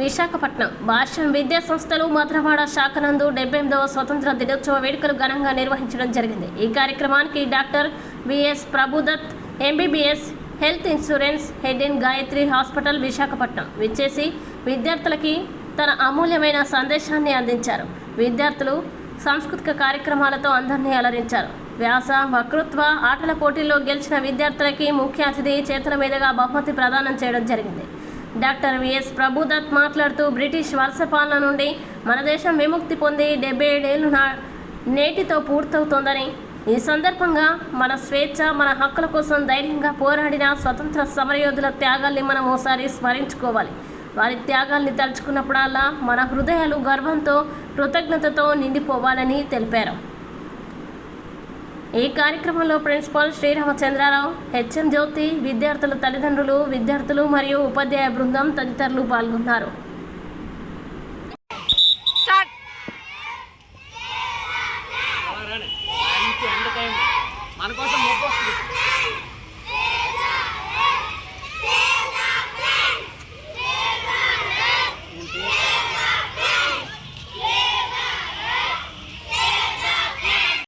విశాఖపట్నం. భాష్యం విద్యా సంస్థలు మధురవాడ శాఖ నందు డెబ్బై ఎనిమిదవ స్వతంత్ర దినోత్సవ వేడుకలు ఘనంగా నిర్వహించడం జరిగింది. ఈ కార్యక్రమానికి doctor VS Prabhudatt MBBS health insurance head in Gayatri hospital Visakhapatnam విచ్చేసి విద్యార్థులకి తన అమూల్యమైన సందేశాన్ని అందించారు. విద్యార్థులు సాంస్కృతిక కార్యక్రమాలతో అందరినీ అలరించారు. వ్యాస వక్తృత్వ ఆటల పోటీల్లో గెలిచిన విద్యార్థులకి ముఖ్య అతిథి చేతుల మీదుగా బహుమతి ప్రదానం చేయడం జరిగింది. డాక్టర్ విఎస్ ప్రభుదత్ మాట్లాడుతూ బ్రిటిష్ వలస పాలన నుండి మన దేశం విముక్తి పొంది డెబ్బై ఏడేళ్ళు నా నేటితో పూర్తవుతోందని. ఈ సందర్భంగా మన స్వేచ్ఛ మన హక్కుల కోసం ధైర్యంగా పోరాడిన స్వతంత్ర సమరయోధుల త్యాగాల్ని మనం ఓసారి స్మరించుకోవాలి. వారి త్యాగాల్ని తలుచుకున్నప్పుడల్లా మన హృదయాలు గర్వంతో కృతజ్ఞతతో నిండిపోవాలని తెలిపారు. ఈ కార్యక్రమంలో ప్రిన్సిపాల్ శ్రీరామచంద్రారావు హెచ్ఎం జ్యోతి విద్యార్థుల తల్లిదండ్రులు విద్యార్థులు మరియు ఉపాధ్యాయ బృందం తదితరులు పాల్గొన్నారు. మన కోసం